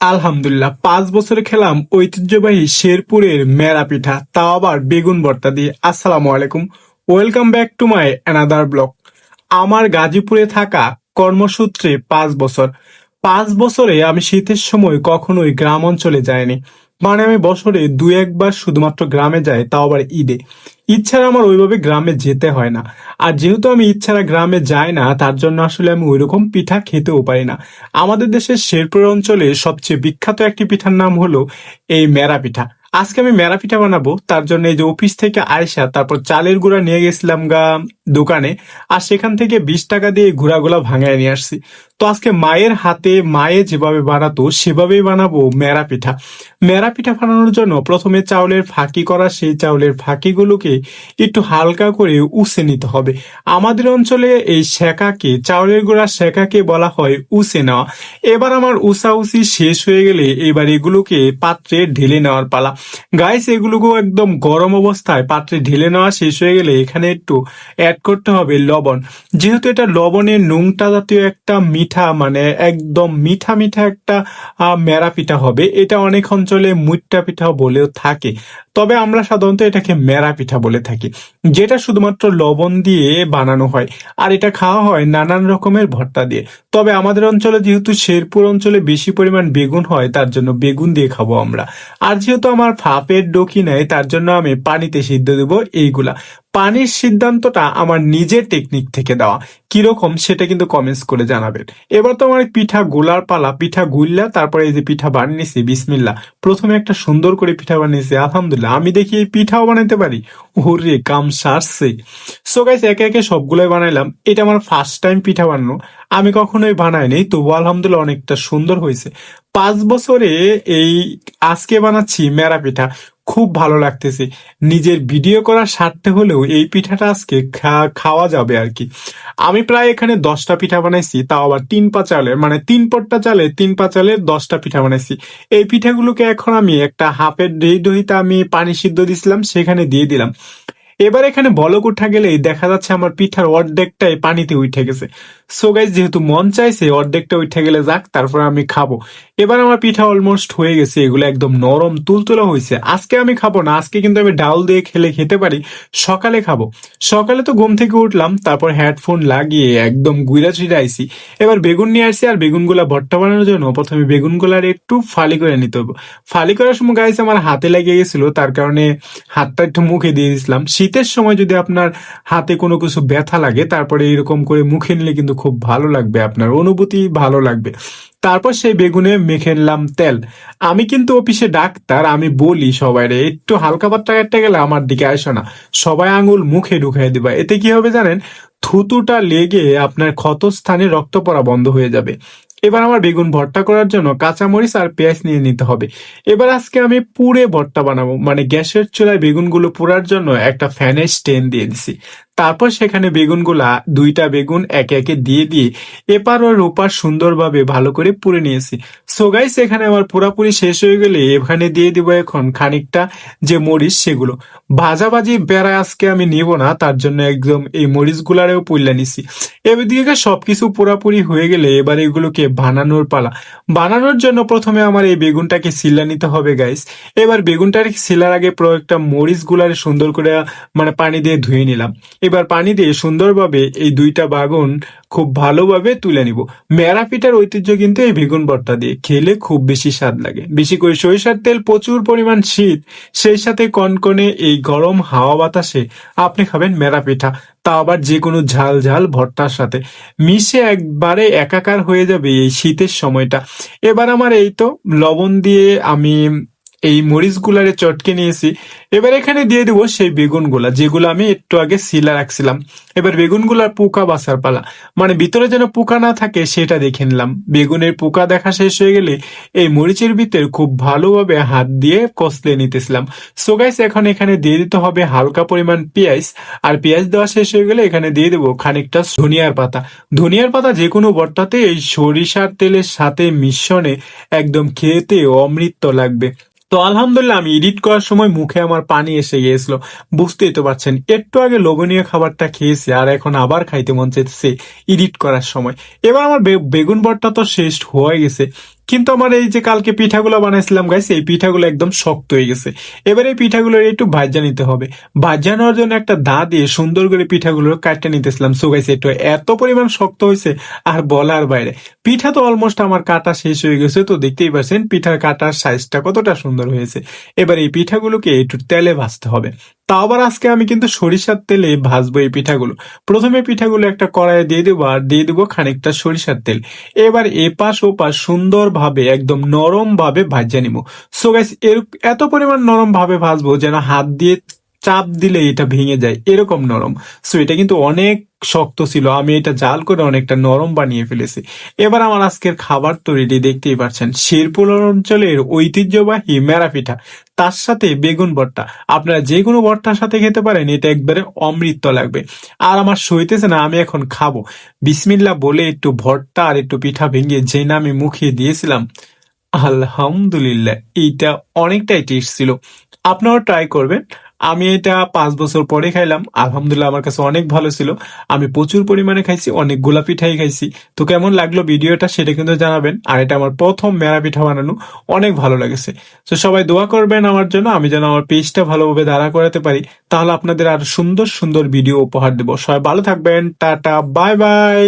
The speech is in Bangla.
আলহামদুলিল্লাহ, পাঁচ বছরে খেলাম ঐতিহ্যবাহী শেরপুরের মেরা পিঠা, তাও আবার বেগুন ভর্তা দিয়ে। আসসালামু আলাইকুম, welcome back to my another vlog আমার গাজীপুরে থাকা কর্মসূত্রে পাঁচ বছর। পাঁচ বছরে আমি শীতের সময় কখনোই গ্রাম অঞ্চলে যাইনি। মানে আমি বছরে দু একবার শুধুমাত্র গ্রামে যাই, তাও আবার ঈদে। ইচ্ছারা আমার ওইভাবে গ্রামে যেতে হয় না। আর যেহেতু আমি ইচ্ছারা গ্রামে যাই না, তার জন্য আসলে আমি ওইরকম পিঠা খেতেও পারি না। আমাদের দেশের শেরপুর অঞ্চলে সবচেয়ে বিখ্যাত একটি পিঠার নাম হলো এই মেরা পিঠা। আজকে আমি মেরা পিঠা বানাবো, তার জন্য এই যে অফিস থেকে আয়সা তারপর চালের গুঁড়া নিয়ে গেছিলাম গা দোকানে, আর সেখান থেকে বিশ টাকা দিয়ে গুঁড়াগুলা ভাঙায় নিয়ে আসছি। তো আজকে মায়ের হাতে মায়ে যেভাবে বানাতো, সেভাবেই বানাবো মেরা পিঠা। মেরা পিঠা বানানোর জন্য প্রথমে চাউলের ফাঁকি করা, সেই চাউলের ফাঁকিগুলোকে একটু হালকা করে উসে নিতে হবে। আমাদের অঞ্চলে এই শেখাকে, চাউলের গোড়া শেখাকে বলা হয় উসে নেওয়া। এবার আমার উষা উসি শেষ হয়ে গেলে এবার এগুলোকে পাত্রে ঢেলে নেওয়ার পালা। গাইস এগুলোকে একদম গরম অবস্থায় পাত্রে ঢেলে নেওয়া শেষ হয়ে গেলে এখানে একটু অ্যাড করতে হবে লবণ। যেহেতু এটা লবণের নুংটা জাতীয় একটা মিঠা মানে একদম মিঠা মিঠা একটা মেরা পিঠা হবে। এটা অনেক অঞ্চলে মুইট্টা পিঠা বলেও থাকে। তবে আমরা সাধারণত এটাকে মেরা পিঠা বলে থাকি, যেটা শুধুমাত্র লবণ দিয়ে বানানো হয় আর এটা খাওয়া হয় নানান রকমের ভর্তা দিয়ে। তবে আমাদের অঞ্চলে যেহেতু শেরপুর অঞ্চলে বেশি পরিমাণ বেগুন হয়, তার জন্য বেগুন দিয়ে খাব আমরা। আর যেহেতু আমার ফাপের ডকি নেয়, তার জন্য আমি পানিতে সিদ্ধ দেবো এইগুলা। পানির সিদ্ধান্তটা আমার নিজের টেকনিক থেকে দেওয়া। কীরকম সেটা কিন্তু কমেন্টস করে জানাবেন। এবার তো আমার পিঠা গোলার পালা, পিঠা গুললা, তারপরে এই যে পিঠা বানিয়েছি, বিসমিল্লা। প্রথমে একটা সুন্দর করে পিঠা বানিয়েছি, আলহামদুলিল্লাহ। আমি দেখি এই পিঠাও বানাইতে পারি। ওরে কাম সারছে। সো গাইস একে একে সবগুলোই বানাইলাম। এটা আমার ফার্স্ট টাইম পিঠা বানানো। আমি কখনোই বানাইনি তবু আলহামদুলিল্লাহ অনেকটা সুন্দর হয়েছে। পাঁচ বছরে এই আজকে বানাচ্ছি মেরা পিঠা। খুব ভালো লাগতেছে। নিজের ভিডিও করার স্বার্থে হলেও এই পিঠাটা আজকে খাওয়া যাবে আর কি। আমি প্রায় এখানে দশটা পিঠা বানাইছি, তাও আবার তিন পা চালের মানে তিন পট্টা চালে তিন পা চালের দশটা পিঠা বানাইছি। এই পিঠাগুলোকে এখন আমি একটা হাফের দইতে আমি পানি সিদ্ধ দিছিলাম, সেখানে দিয়ে দিলাম। এবার এখানে বলক উঠা গেলেই দেখা যাচ্ছে আমার পিঠার অর্ধেকটাই পানিতে উঠে গেছে। সো গাইজ যেহেতু মন চাইছে, অর্ধেকটা উঠে গেলে যাক, তারপর আমি খাব। এবার আমার পিঠা অলমোস্ট হয়ে গেছে, এগুলো একদম নরম তুলতুলা হয়েছে। আজকে আমি খাব না, আজকে কিন্তু আমি ডাল দিয়ে খেলে খেতে পারি, সকালে খাব। সকালে তো ঘুম থেকে উঠলাম, তারপর হেডফোন লাগিয়ে একদম গুইরা ছিঁড়ে আইসি এবার বেগুন নিয়ে আসছি, আর বেগুনগুলা ভর্তা বানানোর জন্য প্রথমে বেগুনগুলার একটু ফালি করে নিতে হবে। ফালি করার সময় গাইস আমার হাতে লেগে গেছিল, তার কারণে হাতটা একটু মুখে দিয়ে দিয়েছিলাম। শীতের সময় যদি আপনার হাতে কোনো কিছু ব্যথা লাগে, তারপরে এরকম করে মুখে নিলে কিন্তু খুব ভালো লাগবে, আপনার অনুভূতি ভালো লাগবে। তারপর সেই বেগুনে মেখে নিলাম তেল। আমি কিন্তু অফিসে ডাক্তার, আমি বলি সবাই রে একটু হালকা পাত্রা কাটতে গেলে আমার দিকে আসো না। সবাই আঙুল মুখে ঢুকাই দিবা। এতে কি হবে জানেন? থুতুটা লেগে আপনার ক্ষত স্থানে রক্ত পড়া বন্ধ হয়ে যাবে। এবার আমার বেগুন ভর্তা করার জন্য কাঁচামরিচ আর পেঁয়াজ নিয়ে নিতে হবে। এবার আজকে আমি পুড়ে ভর্তা বানাবো। মানে গ্যাসের চুলায় বেগুনগুলো পোড়ার জন্য একটা ফ্যানের স্টেন দিয়ে দিছি। তারপর সেখানে বেগুনগুলা দুইটা বেগুন একে একে দিয়ে দিয়ে এপার ওর ওপার সুন্দরভাবে ভালো করে পুড়ে নিয়েছি। সো গাইস এখানে আমার পুরাপুরি শেষ হয়ে গেলে এখানে দিয়ে দিব এখন খানিকটা যে মরিচ সেগুলো। ভাজাভাজি বেড়া আজকে আমি নিব না, তার জন্য একদম এই মরিচগুলারেও পুড়লে নিছি। এদিকে সবকিছু পুরাপুরি হয়ে গেলে এবার এগুলোকে বানানোর পালা। বানানোর জন্য প্রথমে আমার এই বেগুনটাকে সিলা নিতে হবে গাইস এবার বেগুনটাকে সিলার আগে একটা মরিচ গুলারে সুন্দর করে মানে পানি দিয়ে ধুয়ে নিলাম। এবার পানি দিয়ে সুন্দরভাবে এই দুইটা বাগুন খুব ভালোভাবে তুলে নিব। মেরা পিঠার ঐতিহ্য কিন্তু এই বেগুন ভর্তা দিয়ে। খেলে খুব বেশি স্বাদ লাগে। বেশি করে সরিষার তেল, প্রচুর পরিমাণ শীত, সেই সাথে কনকনে এই গরম হাওয়া বাতাসে আপনি খাবেন মেরা পিঠা। তা আবার যে কোনো ঝাল ঝাল ভর্তার সাথে। মিশে একবারে একাকার হয়ে যাবে এই শীতের সময়টা। এবার আমার এই তো লবণ দিয়ে আমি এই মরিচগুলারে চটকে নিয়েছি। এবার এখানে দিয়ে দেবো সেই বেগুনগুলা যেগুলো আমি একটু আগে সিলা রাখছিলাম। এবার বেগুনগুলার পোকা বাসার পালা। মানে ভিতরে যেন পোকা না থাকে সেটা দেখে নিলাম। বেগুনের পোকা দেখা শেষ হয়ে গেলে এই মরিচের ভিতরে খুব ভালোভাবে হাত দিয়ে কষলে নিতেছিলাম। সো গাইস এখন এখানে দিয়ে দিতে হবে হালকা পরিমাণ পেঁয়াজ। আর পেঁয়াজ দেওয়া শেষ হয়ে গেলে এখানে দিয়ে দেবো খানিকটা ধনিয়ার পাতা। ধনিয়ার পাতা যে কোনো ভর্তাতে এই সরিষার তেলের সাথে মিশ্রণে একদম খেতে অমৃত লাগবে। তো আলহামদুলিল্লাহ আমি এডিট করার সময় মুখে আমার পানি এসে গিয়েছিল। বুঝতেই তো পারছেন, একটু আগে লোভনীয় খাবারটা খেয়েছি আর এখন আবার খাইতে মন চাইতেছে এডিট করার সময়। এবার আমার বেগুন বটটা তো শেষ হয়ে গেছে। কিন্তু আমার এই যে কালকে পিঠাগুলো বানাইছিলাম গাইস এই পিঠাগুলো একদম শক্ত হয়ে গেছে। এবার এই পিঠাগুলো একটু ভাজা নিতে হবে। ভাজা নেওয়ার জন্য একটা দা দিয়ে সুন্দর করে পিঠাগুলো কাটতে নিতেছিলাম। সো গাইস একটু এত পরিমাণ শক্ত হয়েছে, আর বলার বাইরে। পিঠা তো অলমোস্ট আমার কাটা শেষ হয়ে গেছে, তো দেখতেই পাচ্ছেন, পিঠার কাটার সাইজটা কতটা সুন্দর হয়েছে। এবার এই পিঠাগুলোকে একটু তেলে ভাজতে হবে। তা আবার আজকে আমি কিন্তু সরিষার তেলে ভাজবো এই পিঠাগুলো। প্রথমে পিঠাগুলো একটা কড়াইয়ে দিয়ে দেবো আর দিয়ে দেবো খানিকটা সরিষার তেল। এবার এপাশ ওপাশ সুন্দরভাবে, একদম নরম ভাবে ভাজা নিব। সো গাইস এর এত পরিমাণ নরম ভাবে ভাজবো যেন হাত দিয়ে চাপ দিলে এটা ভেঙে যায়, এরকম নরম। সো এটা কিন্তু অনেক শক্ত ছিল। আমি এটা জাল করে অনেকটা নরম বানিয়ে ফেলেছি। এবার আমার আজকের খাবার তো রেডি দেখতেই পাচ্ছেন। শেরপুর অঞ্চলের ঐতিহ্যবাহী মেরা পিঠা, তার সাথে বেগুন ভর্তা। আপনারা যে কোনো ভর্তার সাথে খেতে পারেন, এটা একবারে অমৃত লাগবে। আর আমার সইতেছে না, আমি এখন খাব। বিসমিল্লা বলে একটু ভর্তা আর একটু পিঠা ভেঙে যে না আমি মুখে দিয়েছিলাম আলহামদুলিল্লাহ, এইটা অনেকটাই টেস্ট ছিল। আপনারাও ট্রাই করবেন। আমি এটা পাঁচ বছর পরে খাইলাম। আলহামদুলিল্লাহ আমার কাছে অনেক ভালো ছিল। আমি প্রচুর পরিমাণে খাইছি, অনেক গোলা পিঠাই খাইছি। তো কেমন লাগল ভিডিওটা সেটা কিন্তু জানাবেন। আর এটা আমার প্রথম মেরা পিঠা বানানো, অনেক ভালো লেগেছে। তো সবাই দোয়া করবেন আমার জন্য, আমি যেন আমার পেজটা ভালোভাবে দাঁড়া করাতে পারি। তাহলে আপনাদের আর সুন্দর সুন্দর ভিডিও উপহার দেবো। সবাই ভালো থাকবেন। Tata bye bye